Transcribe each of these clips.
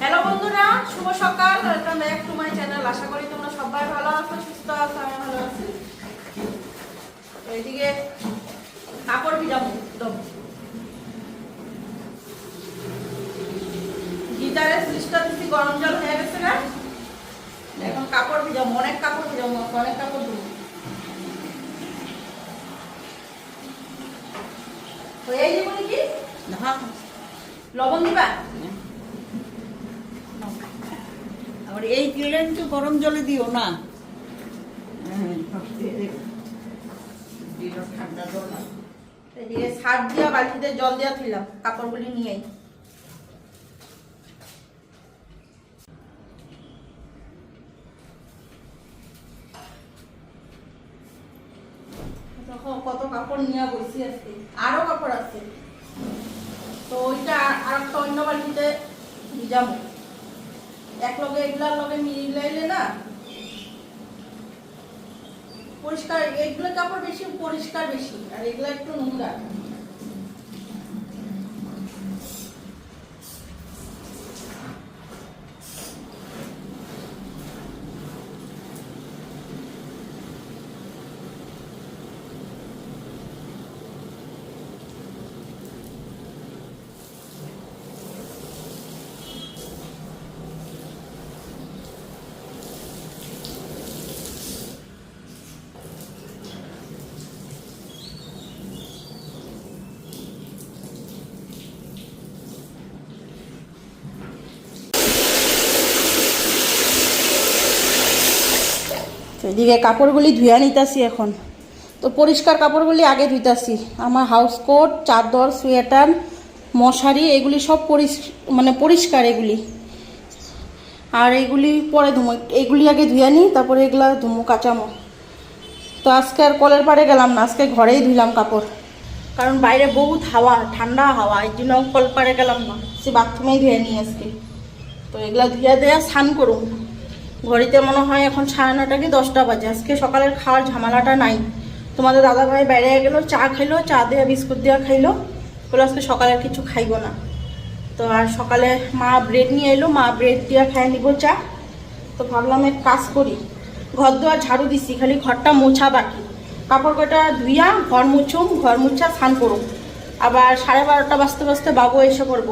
Hello বন্ধুরা। শুভ সকাল। Welcome back to my channel আশা করি তোমরা সবাই ভালো আছো, সুস্থ আছো আমি ভালো আছি। এইদিকে কাপড় ভিজাবো দেবো গিটারের সুইচটা দিচ্ছি গরম জল হয়ে গেছে না? এখন কাপড় ভিজাবো, অনেক কাপড় ভিজাবো, অনেক কাপড় দেবো হয়ে যাব নাকি হ্যাঁ লবণ দিবা? এই একটু গরম জলে দিও না। জল সার দিয়া বালতিতে জল থইলাম, কাপড়গুলি কত কাপড় নিয়ে বসি আজকে। আরও কাপড় আছে তো ওইটা আর একটা অন্য বালতিতে ভিজাবো এক লগে এগুলার লগে মিলাইলে না, পরিষ্কার এগুলো কাপড় বেশি, পরিষ্কার বেশি, আর এগুলো একটু নোংরা। তো এদিকে কাপড়গুলি ধুয়া নিতাছি এখন। তো পরিষ্কার কাপড়গুলি আগে ধুইতাছি। আমার হাউস কোট চাদর সোয়েটার মশারি, এগুলি সব পরিস মানে পরিষ্কার এগুলি। আর এগুলি পরে ধুমো। এগুলি আগে ধুয়ে নিই, তারপরে এগুলা ধুমো কাচামো। তো আজকে আর কলের পাড়ে গেলাম না, আজকে ঘরেই ধুইলাম কাপড়। কারণ বাইরে বহুত হাওয়া, ঠান্ডা হাওয়া, এই জন্য কল পাড়ে গেলাম না। সে বাথরুমেই ধুয়ে নিই আজকে। তো এগুলা ধুয়ে দেয়া স্নান করুন ঘড়িতে মনে হয় এখন সাড়ে নটা কি দশটা বাজে। আজকে সকালের খাওয়ার ঝামেলাটা নাই। তোমাদের দাদা ভাই বাইরে গেলো, চা খাইলো চা দেওয়া বিস্কুট দেওয়া খাইলো। বলে আজকে সকালের কিছু খাইবো না। তো আর সকালে মা ব্রেড নিয়ে এলো, মা ব্রেড দিয়ে খাই নিব চা। তো ভাবলাম এক কাজ করি ঘর দুয়ার ঝাড়ু দিছি, খালি ঘরটা মোছা বাকি। কাপড় কটা ধুইয়া ঘর মুছুম, ঘর মুছা স্নান করুম। আবার সাড়ে বারোটা বাজতে বাজতে বাবু এসে পড়ব।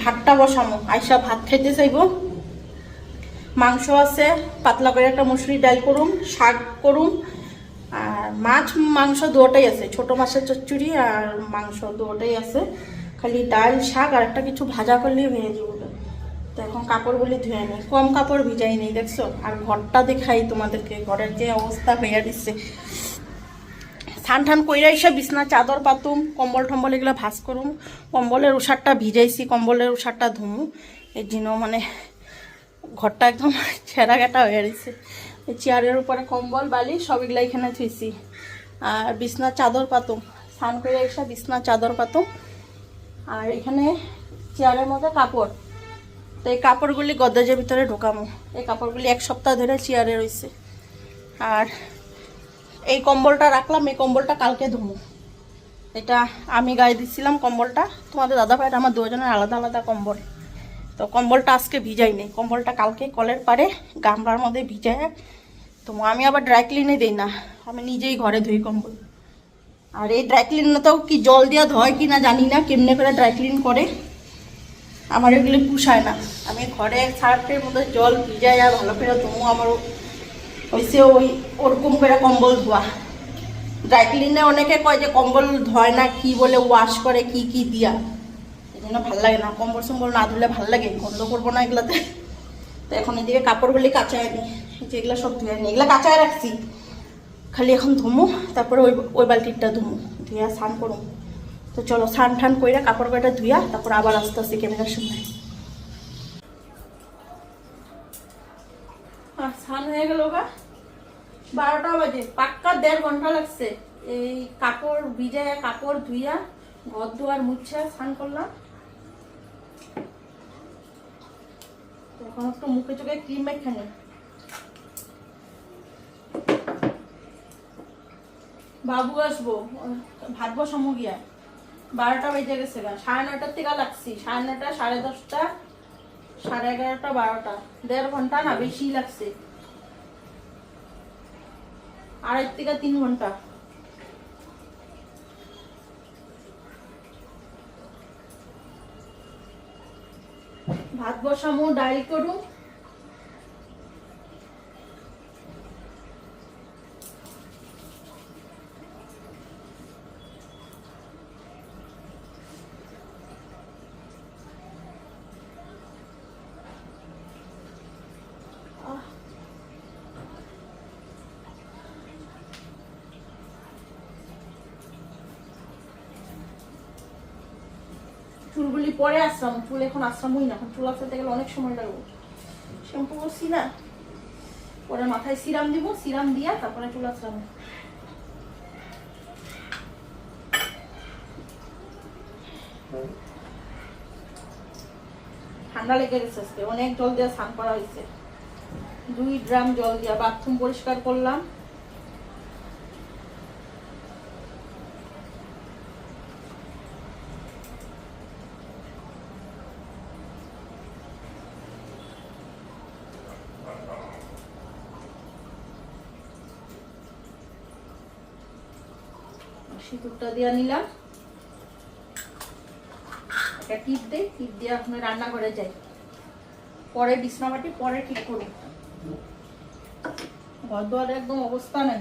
ভাতটা বসামো, আইসা ভাত খাইতে চাইব। মাংস আছে, পাতলা করে একটা মুসুরি ডাল করুন শাক করুন আর মাছ, মাংস দুটাই আছে, ছোট মাছের চচ্চড়ি আর মাংস দুটাই আছে। খালি ডাল, শাক আর একটা কিছু ভাজা করলেই ভেঙে যাব তো এখন কাপড়গুলি ধুয়ে নিই। কম কাপড় ভিজাই নেই, দেখছ? আর ঘরটা দেখাই তোমাদেরকে, ঘরের যে অবস্থা হয়ে দিচ্ছে। ঠান ঠান কইরা এসে বিছনা, চাদর পাতুম, কম্বল টম্বল এগুলো ভাস করুম। কম্বলের উষারটা ভিজাইছি, কম্বলের উষারটা ধুমু। এর জন্য মানে ঘরটা একদম ছেঁড়া গেটা হয়ে গেছে। চেয়ারের উপরে কম্বল বালি সব এগুলো এখানে থুইছি। আর বিছনার চাদর পাতুম স্নান করে এসে বিছনার চাদর পাতুম আর এখানে চেয়ারের মধ্যে কাপড়। তো এই কাপড়গুলি গদ্রেজের ভিতরে ঢোকামো। এই কাপড়গুলি এক সপ্তাহ ধরে চেয়ারে রয়েছে আর এই কম্বলটা রাখলাম, এই কম্বলটা কালকে ধুমো। এটা আমি গায়ে দিচ্ছিলাম কম্বলটা। তোমাদের দাদা ভাইয়ের আমার দুজনের আলাদা আলাদা কম্বল। তো কম্বলটা আজকে ভিজাই নেই। কম্বলটা কালকে কলের পারে, গামলার মধ্যে ভিজায়। তো আমি আবার ড্রাই ক্লিনে দিই না। আমি নিজেই ঘরে ধুই কম্বল। আর এই ড্রাই ক্লিনতেও কি জল দেওয়া ধয় কি না জানি না, কেমনে করে ড্রাই ক্লিন করে, আমার এগুলি পুষায় না। আমি ঘরে সার্ফের মধ্যে জল ভিজাই আর ভালো করে ধুমো, আমার হয়েছে ওই ওরকম করে কম্বল ধোয়া। ড্রাই ক্লিনে অনেকে কয় যে কম্বল ধয় না, কি বলে ওয়াশ করে কি কি দিয়া। এই ভালো লাগে না কম্বল সম্বল না ধুলে ভালো লাগে গন্ধ করব না এগুলাতে। তো এখন এদিকে কাপড়গুলি কাঁচায় নি যেগুলো সব ধুয়ে নি এগুলো কাঁচায় রাখছি খালি এখন ধুমু তারপরে ওই ওই বালতিটা ধুমু ধুয়া স্নান করুম তো চলো স্নান টান কইরা কাপড় কয়টা ধুয়া তারপর আবার আস্তে আস্তে ক্যামেরার আহ, স্নান হয়ে গেল বারোটা বাজে পাক্কা দেড় ঘণ্টা লাগছে। এই কাপড় ভিজায় কাপড় ধুইয়া ঘর দুয়ার মুছে স্নান করলাম। এখন একটু মুখে চোখে ক্রিম মেখানে বাবু আসব, ভাত বসামো গিয়া। বারোটা বেজে গেছে গা, সাড়ে নটার থেকে লাগছি। সাড়ে নটা সাড়ে দশটা, সাড়ে এগারোটা, বারোটা। দেড় ঘণ্টা না বেশি লাগছে। আড়াই থেকে তিন ঘণ্টা। ভাত বসামো ডাইল করু চুলগুলি পরে আসলাম চুল এখন আসলাম হই না চুল আসাতে গেলে অনেক সময় লাগবে। শ্যাম্পু করছি না। পরে মাথায় সিরাম দিব, সিরাম দিয়া তারপরে চুল আসলাম ঠান্ডা লেগে গেছে আজকে, অনেক জল দিয়ে স্নান করা হয়েছে। দুই ড্রাম জল দিয়া বাথরুম পরিষ্কার করলাম। সিঁদুরটা দিয়ে নিলাম। একটা টিপ দেই টিপ দিয়ে আপনি রান্না করে যাই। পরে বিছনা বাটি পরে ঠিক করুন ঘর দোয়ার একদম অবস্থা নেই।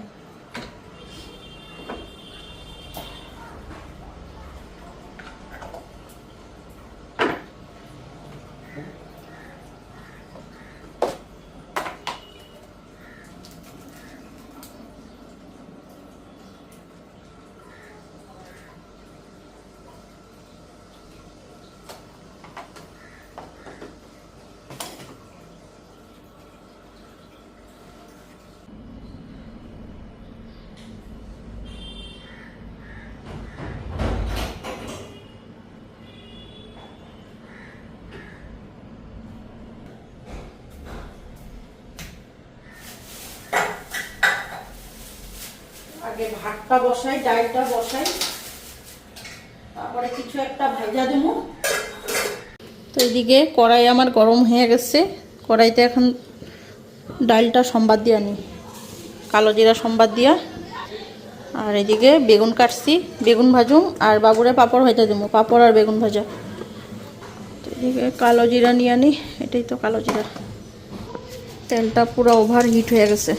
আগে ভাতটা বসাই, ডালটা বসাই। তারপরে কিছু একটা ভাজা দেবো। তো এদিকে কড়াই আমার গরম হয়ে গেছে। কড়াইতে এখন ডালটা সম্বাদ দিয়া নি। কালো জিরা সম্বাদ দিয়া। আর এদিকে বেগুন কাটছি। বেগুন ভাজুম আর বাবুরে পাপড় হইতে দেবো। পাপড় আর বেগুন ভাজা। তো এদিকে কালো জিরা নিয়ে আনি এটাই তো কালো জিরা। তেলটা পুরো ওভার হিট হয়ে গেছে।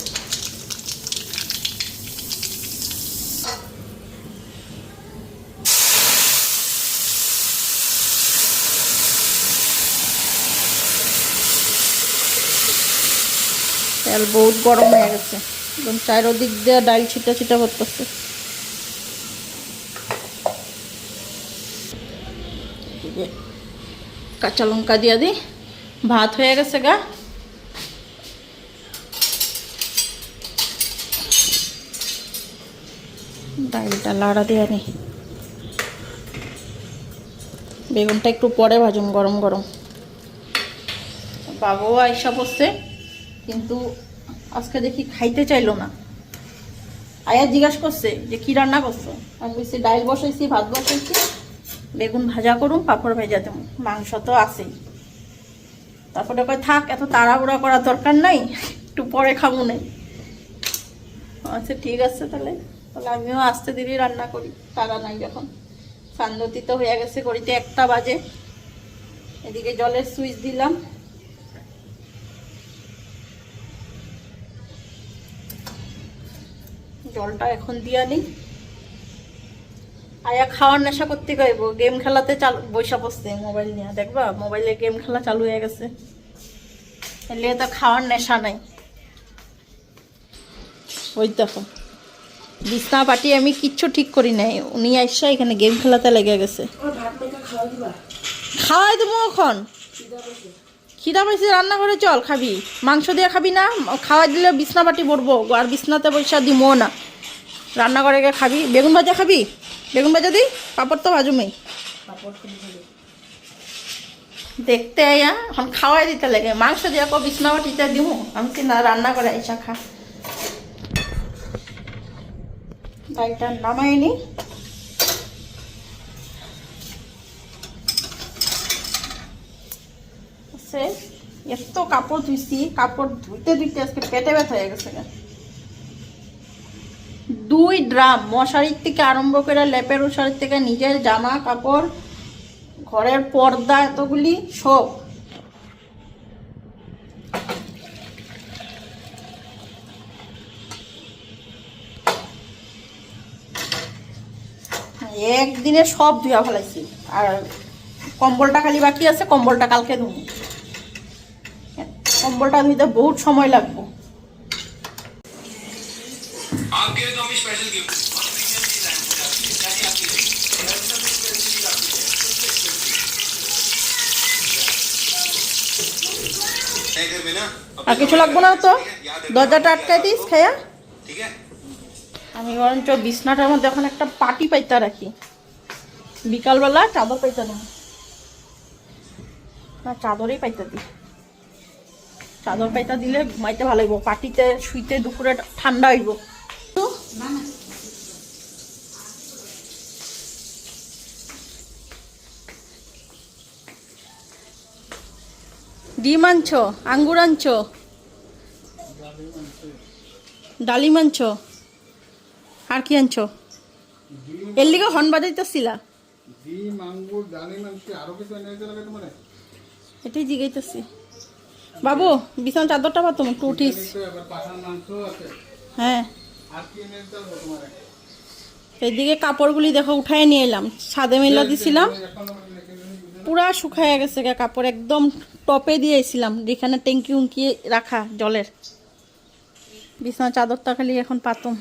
তেল বহুত গরম হয়ে গেছে। একদম চারোদিক দিয়ে ডাল ছিটা ছিটা করতেছে। কাঁচা লঙ্কা দিয়ে দি, ভাত হয়ে গেছে গা। ডালটা লাড়া দিয়া নি। বেগুনটা একটু পরে ভাজুন গরম গরম। বাবুও আইসা বসছে। কিন্তু আজকে দেখি খাইতে চাইলো না। আয়া জিজ্ঞাসা করছে যে, কি রান্না করছ? আমি বলছি ডাইল বসাইছি, ভাত বসাইছি, বেগুন ভাজা করুন পাঁপড় ভেজা দেবো, মাংস তো আছেই। তারপরে কয়, থাক, এত তাড়াহুড়া করার দরকার নাই, একটু পরে খাব নেই আচ্ছা ঠিক আছে তাহলে। তাহলে আমিও আস্তে ধীরে রান্না করি তারা নাই যখন। সান্দতি তো হয়ে গেছে করিতে একটা বাজে। এদিকে জলের সুইচ দিলাম। জলটা এখন দিয়া নিই। আয়া খাওয়ার নেশা করতে গাইব। গেম খেলাতে চালু বৈশা বসছে মোবাইল নিয়ে। দেখবা মোবাইলে গেম খেলা চালু হয়ে গেছে। এলে তো খাওয়ার নেশা নাই। ওই দেখো বিছনা পাটি আমি কিচ্ছু ঠিক করি নাই। উনি আইসা এখানে গেম খেলাতে লেগে গেছে। খাওয়াই দেবো এখন। খিদা রান্না করে চল, খাবি। মাংস দিয়ে খাবি না খাওয়াই দিলে বিছনা পাটি পড়ব আর বিছনাতে পয়সা দিমো না। রান্না করে গিয়ে খাবি। বেগুন ভাজা খাবি? বেগুন ভাজা দিই পাপড় তো ভাজুমি। দেখতে আয়া এখন খাওয়াই দিতে লাগে। মাংস দিয়ে কো বিছনা বাটিতে দিমু। আমি কি না রান্না করে আইসা খা। ডালটা নামাই এত কাপড় ধুইছি, কাপড় ধুইতে ধুইতে আজকে পেটে ব্যথা হয়ে গেছে দুই ড্রাম মশারির থেকে আরম্ভ করে লেপের উশারির থেকে নিজের জামা কাপড়, ঘরের পর্দা এতগুলি সব। একদিনে সব ধুয়া ফেলাইছি। আর কম্বলটা খালি বাকি আছে, কম্বলটা কালকে ধুবো। সম্বলটা নিতে বহুত সময় লাগবো। আর কিছু লাগবো না তো? দরজাটা আটকাই দিস, খায়া। আমি বরঞ্চ বিছনাটার মধ্যে এখন একটা পাটি পাইতা রাখি। বিকালবেলা চাদর পাইতা দিই না, চাদরই পাইতা দিই চাদর পাইতা দিলে ঘুমাইতে ভালো হইব পাটিতে শুইতে দুপুরে ঠান্ডা হইব। ডিম আনছো আঙ্গুর আনছো? ডালিম আনছো? আর কি আনছো? এর লিগে হর্ন বাজাইতেছিলা? এটাই জিগাইতেছি। বাবু বিছানা চাদরটা পাতো একটু উঠিস। হ্যাঁ। এইদিকে কাপড়গুলি দেখো উঠাই নিয়ে এলাম। ছাদে মেলা দিছিলাম। পুরা শুকায় গেছে গা কাপড় একদম টপে দিয়েছিলাম যেখানে ট্যাঙ্কি উঙ্কি রাখা জলের। বিছানা চাদরটা খালি এখন পাতম।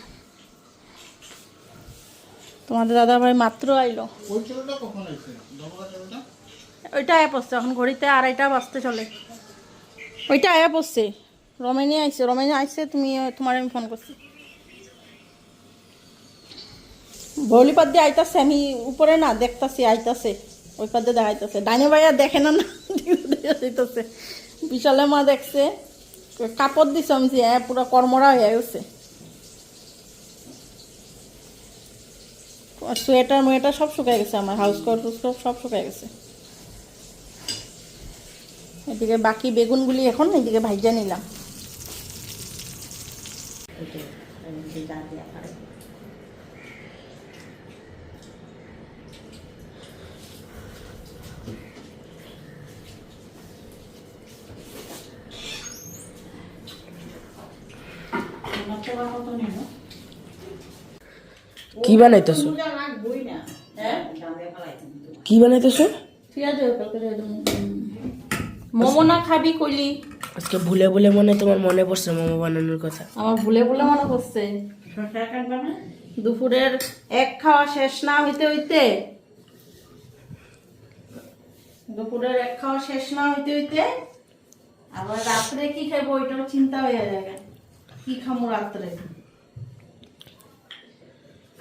তোমাদের দাদা ভাই মাত্র আইলো। ওইটা পড়ছে এখন ঘড়িতে আড়াইটা বাজতে চলে। ওইটা আয়া পড়ছে। রমেনে আইছে রমেনে আইছে তুমি তোমার আমি ফোন করছি। বৌলি পাত দিয়ে আইতাছে আমি উপরে না দেখতাছি আইতাছে ওই পাত দেখাইতেছে। ডাইনে ভাইয়া দেখে না দিতেছে বিশালে মা দেখছে কাপড় দিছে আমি যে, হ্যাঁ পুরো কর্মরা হয়ে গেছে। সোয়েটার মুয়েটার সব শুকায় গেছে আমার হাউস কোট সব শুকায় গেছে। এদিকে বাকি বেগুনগুলি এখন এদিকে ভাইজা নিলাম। কি বানাইতেছো? কি বানাইতেছো? মোমো না খাবি কইলি? আজকে ভুলে ভুলে মনে তোমার মনে পড়ছে মোমো বানানোর কথা। আমার ভুলে ভুলে মনে করছে দুপুরের এক খাওয়া শেষ না হইতে হইতে? দুপুরের এক খাওয়া শেষ না হইতে হইতে? আবার রাত্রে কি খাব ওইটাও চিন্তা হয়ে যাবে কি খামো রাত্রে?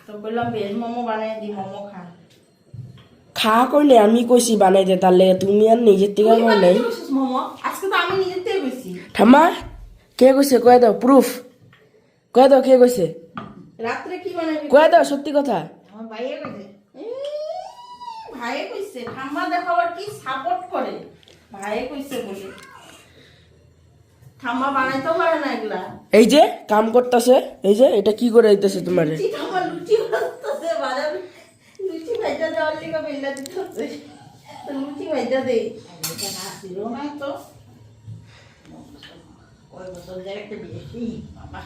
তো বললাম ভেজ মোমো বানিয়ে দি মোমো খা। খা করলে আমি কইছি বানাইতে তাহলে তুমি আর নিজের থেকে তুই নাই ঠাম্মা কে কইছে? কয়ে দাও প্রুফ কয়ে দাও কে কইছে? রাত্রে কি বানাবি? কয়ে দাও সত্যি কথা। আমার ভাইয়ে কইছে। ভাইয়ে কইছে ঠাম্মা দেখো আবার কি সাপোর্ট করে। ভাইয়ে কইছে বলে। ঠাম্মা বানাইতেও পারে না এগুলা। এই যে কাম করতেছে এই যে এটা কি করে দিতেছে তোমারে লুচি ঠাম্মা লুচি বানাইতেছে বাজার লুচি লিগে বেলা দিতেছে তো লুচি ভাইজা দেই ছিল না তো ওই বছর যে একটা বেশি বাবা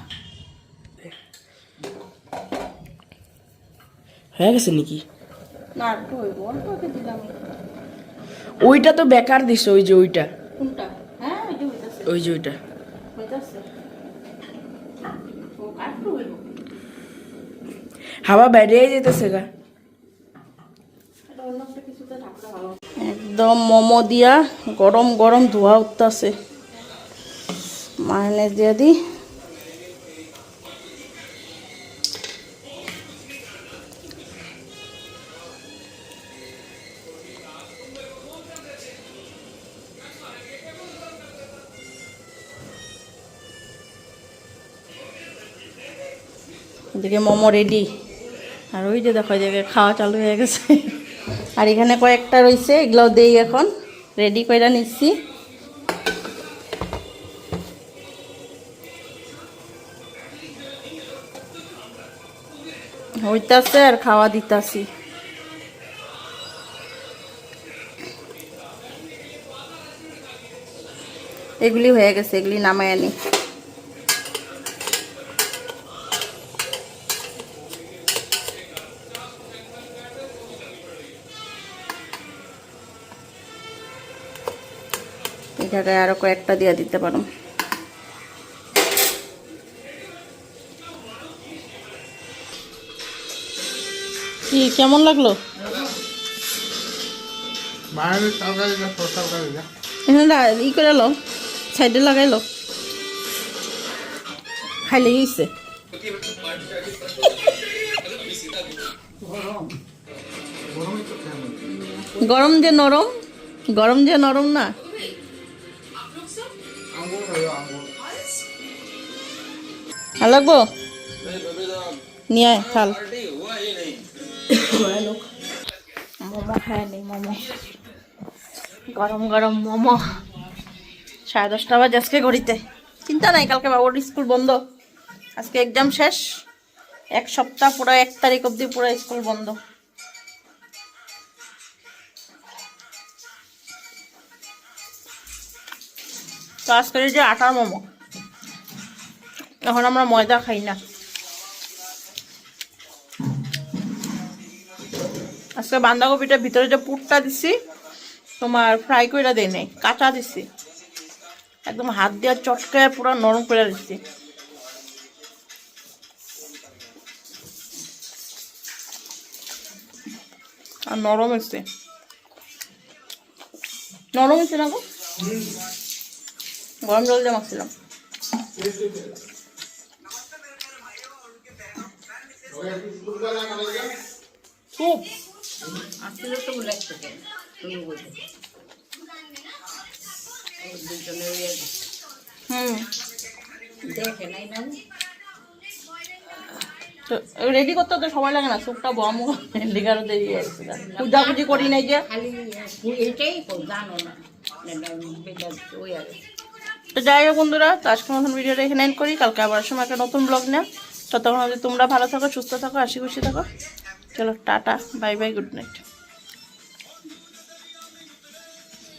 হয়ে গেছে নাকি না একটু হইব অল্প দিলাম ওইটা তো বেকার দিছে ওই যে ওইটা কোনটা হ্যাঁ ওই যে হইতাছে ওই যে ওইটা হইতাছে হাওয়া বাইরে যেতেছে গা একদম মোমো দিয়া গরম গরম ধোয়া উঠতেছে। মায়নেজ দিয়ে দি। এদিকে মোমো রেডি আর ওই যে দেখো যে খাওয়া চালু হয়ে গেছে। আর এখানে কয়েকটা রয়েছে এগুলো দেই এখন। রেডি করে নিচ্ছি। হইতাছে আর খাওয়া দিতাছি। এগুলি হয়ে গেছে, এগুলি নামায় আনি এই জায়গায় আরও কয়েকটা দিয়ে দিতে পারো। কি কেমন লাগল? এখানে ই করে লো সাইডে লাগাই লো। খাইলে গেছে গরমই তো খেয়ে নেই। গরম যে নরম গরম যে নরম না। ভালো লাগবো? নিয়ে আয় খাল মোমো খায় নি, মোমো। গরম গরম মোমো। সাড়ে দশটা বাজে আজকে ঘড়িতে। চিন্তা নাই, কালকে বাবুর স্কুল বন্ধ। আজকে এক্সাম শেষ। এক সপ্তাহ পুরো এক তারিখ অবধি পুরো স্কুল বন্ধ। তো আজকে যে আটার মোমো। এখন আমরা ময়দা খাই না। আজকে বাঁধাকপিটার ভিতরে যে পুটটা দিছি, তোমার ফ্রাই করে দেয় নাই, কাঁচা দিছি। একদম হাত দিয়ে চটকায় পুরো নরম করে দিছি। আর নরম হয়েছে নরম হয়েছে না গো? গরম জল দিয়ে মাখছিলাম। খুব। আসলে তো বলে একটা তুমি বলতে। দুজনে হুম। দেখে নাই না? তো রেডি করতে তো সময় লাগে না স্যুপটা বম লিগারও দেরি পূজাপুজি করি নাই যে। খালি জানো না ওই আর তো যাই হোক বন্ধুরা, তো আজকের মতন ভিডিওটা এখানে এন্ড করি। কালকে আবার সময় একটা নতুন ব্লগ নেয়। ততক্ষণ তোমরা ভালো থাকো, সুস্থ থাকো, হাসি খুশি থাকো। চলো, tata bye bye good night